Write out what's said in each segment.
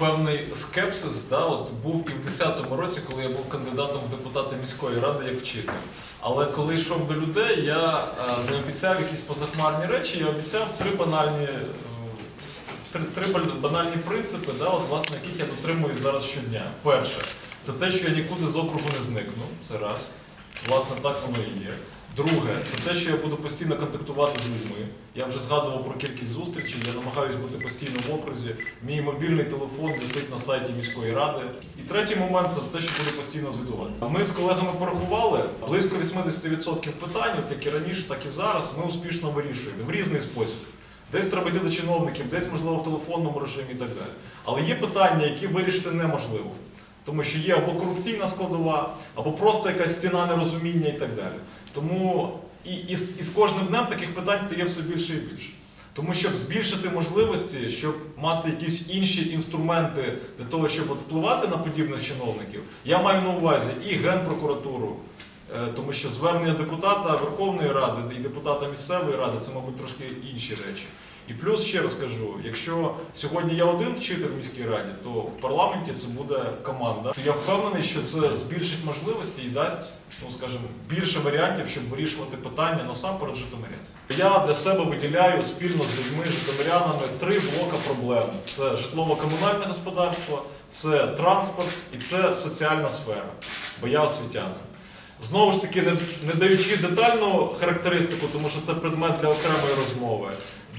певний скепсис. Да, от був і в 10-му році, коли я був кандидатом в депутати міської ради як вчитель. Але коли йшов до людей, я е, не обіцяв якісь позахмарні речі, я обіцяв три банальні. е, Три, три банальні принципи, да, от, власне, яких я дотримуюсь зараз щодня. Перше, це те, що я нікуди з округу не зникну. Це раз. Власне, так воно і є. Друге, це те, що я буду постійно контактувати з людьми. Я вже згадував про кількість зустрічей, я намагаюся бути постійно в окрузі. Мій мобільний телефон висить на сайті міської ради. І третій момент це те, що буду постійно звітувати. Ми з колегами порахували близько 80% питань, от як і раніше, так і зараз, ми успішно вирішуємо в різний спосіб. Десь треба йти до чиновників, десь можливо в телефонному режимі і так далі. Але є питання, які вирішити неможливо. Тому що є або корупційна складова, або просто якась стіна нерозуміння і так далі. Тому і, і, і з кожним днем таких питань стає все більше і більше. Тому щоб збільшити можливості, щоб мати якісь інші інструменти для того, щоб от впливати на подібних чиновників, я маю на увазі і Генпрокуратуру, е, тому що звернення депутата Верховної Ради і депутата місцевої ради це, мабуть, трошки інші речі. І плюс ще раз кажу, якщо сьогодні я один вчитель в міській раді, то в парламенті це буде команда. То я впевнений, що це збільшить можливості і дасть, ну скажімо, більше варіантів, щоб вирішувати питання насамперед житомирян. Я для себе виділяю спільно з людьми, житомирянами, три блока проблем: це житлово-комунальне господарство, це транспорт і це соціальна сфера. Бо я освітянин. Знову ж таки, не, даючи детальну характеристику, тому що це предмет для окремої розмови.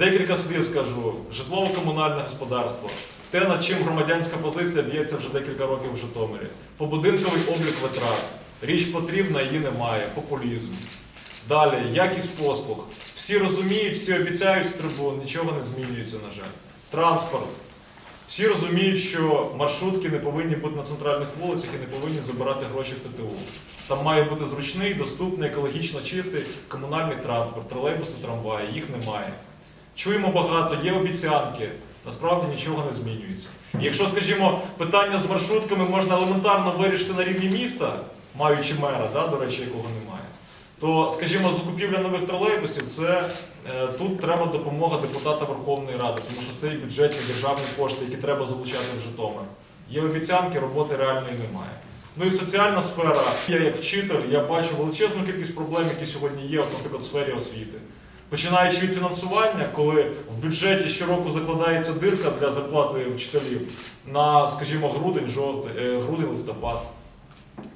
Декілька слів скажу: житлово-комунальне господарство, те, над чим громадянська позиція б'ється вже декілька років в Житомирі. Побудинковий облік витрат. Річ потрібна, її немає. Популізм. Далі, якість послуг. Всі розуміють, всі обіцяють з трибун, нічого не змінюється, на жаль. Транспорт. Всі розуміють, що маршрутки не повинні бути на центральних вулицях і не повинні забирати гроші в ТТУ. Там має бути зручний, доступний, екологічно чистий комунальний транспорт, тролейбуси, трамваї, їх немає. Чуємо багато, є обіцянки, насправді нічого не змінюється. І якщо, скажімо, питання з маршрутками можна елементарно вирішити на рівні міста, маючи мера, да, до речі, якого немає, то, скажімо, закупівля нових тролейбусів це е, тут треба допомога депутата Верховної Ради, тому що це і бюджетні державні кошти, які треба залучати в Житомир. Є обіцянки, роботи реальної немає. Ну і соціальна сфера. Я як вчитель, я бачу величезну кількість проблем, які сьогодні є, наприклад, в сфері освіти. Починаючи від фінансування, коли в бюджеті щороку закладається дирка для зарплати вчителів на, скажімо, грудень, е, грудень, листопад.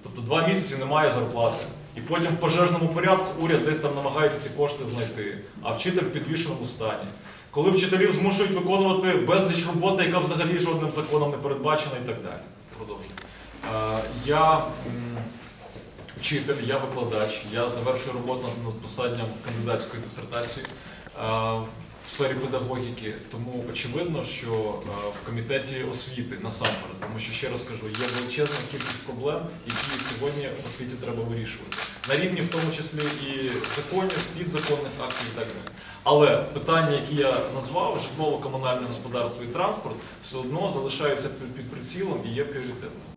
Тобто два місяці немає зарплати. І потім в пожежному порядку уряд десь там намагається ці кошти знайти, а вчитель в підвішеному стані. Коли вчителів змушують виконувати безліч роботи, яка взагалі жодним законом не передбачена і так далі. Продовжую. Е, Я вчитель, я викладач, я завершую роботу над написанням кандидатської дисертації е, в сфері педагогіки. Тому очевидно, що е, в комітеті освіти насамперед, тому що ще раз кажу, є величезна кількість проблем, які сьогодні в освіті треба вирішувати. На рівні в тому числі і законів, підзаконних актів і так далі. Але питання, які я назвав, житлово-комунальне господарство і транспорт, все одно залишаються під прицілом і є пріоритетними.